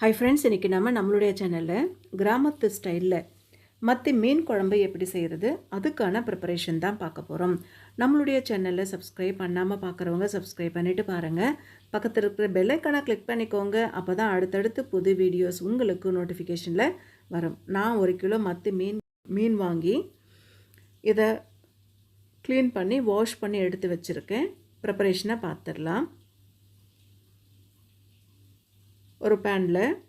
Hi friends இன்றைக்கி நம்ம நம்மளுடைய சேனலில் கிராமத்து ஸ்டைலில் மத்தி மீன் குழம்பு எப்படி செய்கிறது அதுக்கான ப்ரிப்பரேஷன் தான் பார்க்க போகிறோம் நம்மளுடைய சேனலில் சப்ஸ்கிரைப் பண்ணாமல் பார்க்குறவங்க சப்ஸ்கிரைப் பண்ணிவிட்டு பாருங்கள் பக்கத்தில் இருக்கிற பெல்லைக்கான கிளிக் பண்ணிக்கோங்க. அப்போ தான் அடுத்தடுத்து புது வீடியோஸ் உங்களுக்கு நோட்டிஃபிகேஷனில் வரும். நான் ஒரு கிலோ மத்தி மீன் மீன் வாங்கி இதை க்ளீன் பண்ணி வாஷ் பண்ணி எடுத்து வச்சுருக்கேன். ப்ரிப்பரேஷனை பார்த்துடலாம். ஒரு பேனில்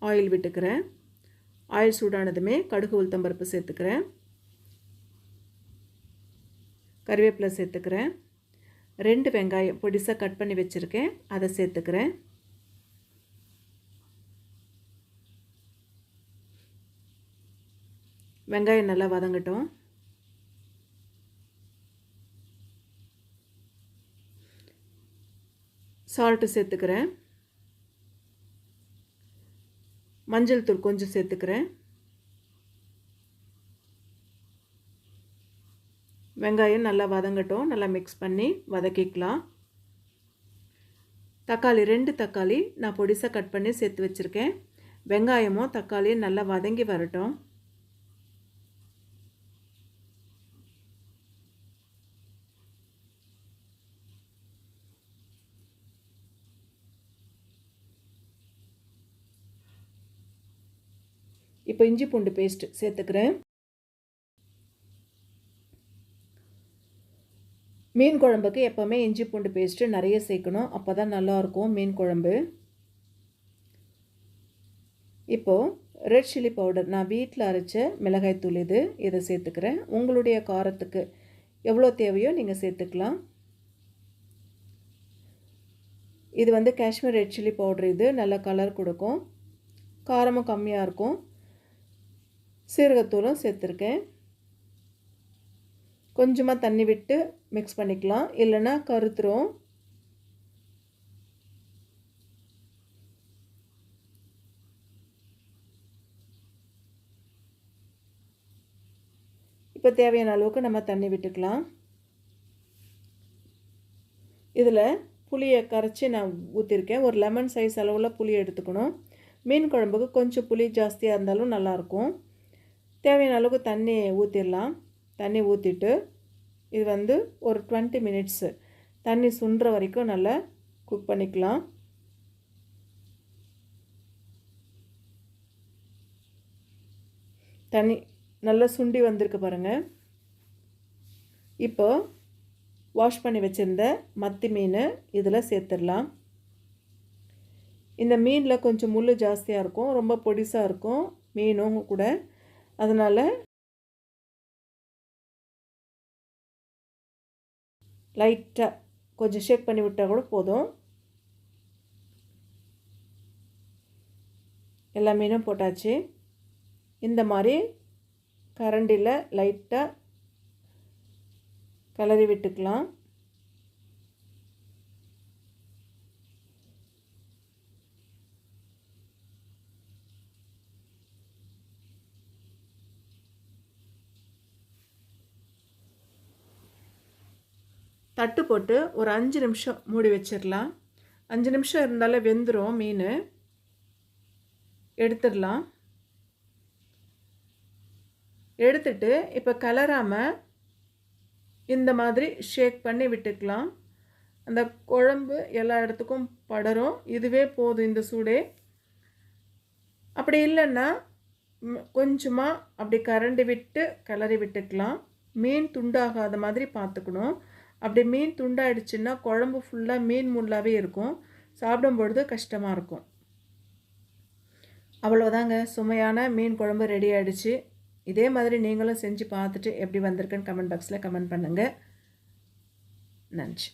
ஆயில் விட்டுக்கிறேன். ஆயில் சூடானதுமே கடுகு உளுத்தம்பருப்பு சேர்த்துக்கிறேன். கருவேப்பிலை சேர்த்துக்கிறேன். ரெண்டு வெங்காயம் பொடிசாக கட் பண்ணி வச்சுருக்கேன். அதை சேர்த்துக்கிறேன். வெங்காயம் நல்லா வதங்கட்டும். சால்ட்டு சேர்த்துக்கிறேன். மஞ்சள் தூள் கொஞ்சம் சேர்த்துக்கிறேன். வெங்காயம் நல்லா வதங்கட்டும். நல்லா மிக்ஸ் பண்ணி வதக்கிக்கலாம். தக்காளி ரெண்டு தக்காளி நான் பொடிசாக கட் பண்ணி சேர்த்து வச்சுருக்கேன். வெங்காயமும் தக்காளியும் நல்லா வதங்கி வரட்டும். இப்போ இஞ்சி பூண்டு பேஸ்ட் சேர்த்துக்கிறேன். மீன் குழம்புக்கு எப்போவுமே இஞ்சி பூண்டு பேஸ்ட்டு நிறைய சேர்க்கணும். அப்போ தான் நல்லாயிருக்கும் மீன் குழம்பு. இப்போது ரெட் சில்லி பவுடர் நான் வீட்டில் அரைச்ச மிளகாய்த்தூள் இது இதை சேர்த்துக்கிறேன். உங்களுடைய காரத்துக்கு எவ்வளோ தேவையோ நீங்கள் சேர்த்துக்கலாம். இது வந்து காஷ்மீர் ரெட் சில்லி பவுடர் இது நல்ல கலர் கொடுக்கும். காரமும் கம்மியாக இருக்கும். சீரகத்தூளும் சேர்த்துருக்கேன். கொஞ்சமாக தண்ணி விட்டு மிக்ஸ் பண்ணிக்கலாம். இல்லைன்னா கருத்துரும். இப்போ தேவையான அளவுக்கு நம்ம தண்ணி விட்டுக்கலாம். இதில் புளியை கரைச்சி நான் ஊற்றிருக்கேன் ஒரு லெமன் சைஸ் அளவில் புளி எடுத்துக்கணும். மீன் குழம்புக்கு கொஞ்சம் புளி ஜாஸ்தியாக இருந்தாலும் நல்லாயிருக்கும் தேவையான அளவுக்கு தண்ணி ஊற்றிடலாம் தண்ணி ஊற்றிட்டு இது வந்து ஒரு டுவெண்ட்டி மினிட்ஸு தண்ணி சுண்டுற வரைக்கும் நல்லா குக் பண்ணிக்கலாம். தண்ணி நல்லா சுண்டி வந்திருக்கு பாருங்கள் இப்போ வாஷ் பண்ணி வச்சுருந்த மத்தி மீன் இதில் சேர்த்துடலாம். இந்த மீனில் கொஞ்சம் முள் ஜாஸ்தியாக இருக்கும் ரொம்ப பொடிசாக இருக்கும். மீனும் கூட அதனால் லைட்டாக கொஞ்சம் ஷேக் பண்ணி விட்டால் கூட போதும். எல்லா மீனும் போட்டாச்சு. இந்த மாதிரி கரண்டியில் லைட்டாக கிளறி விட்டுக்கலாம். தட்டு போட்டு ஒரு அஞ்சு நிமிஷம் மூடி வச்சிடலாம். அஞ்சு நிமிஷம் இருந்தாலே வெந்துடும் மீன். எடுத்துடலாம். எடுத்துட்டு இப்போ கலராமல் இந்த மாதிரி ஷேக் பண்ணி விட்டுக்கலாம். அந்த குழம்பு எல்லா இடத்துக்கும் படரும். இதுவே போதும் இந்த சூடே. அப்படி இல்லைன்னா கொஞ்சமாக அப்படி கரண்டி விட்டு கிளறி விட்டுக்கலாம். மீன் துண்டாகாத மாதிரி பார்த்துக்கணும். அப்படி மீன் துண்டாயிடுச்சுன்னா குழம்பு ஃபுல்லாக மீன் முள்ளாகவே இருக்கும். சாப்பிடும் பொழுது கஷ்டமாக இருக்கும். அவ்வளோதாங்க சுமையான மீன் குழம்பு ரெடி ஆகிடுச்சு இதே மாதிரி நீங்களும் செஞ்சு பார்த்துட்டு எப்படி வந்திருக்குன்னு கமெண்ட் பாக்ஸில் கமெண்ட் பண்ணுங்கள் நன்றி.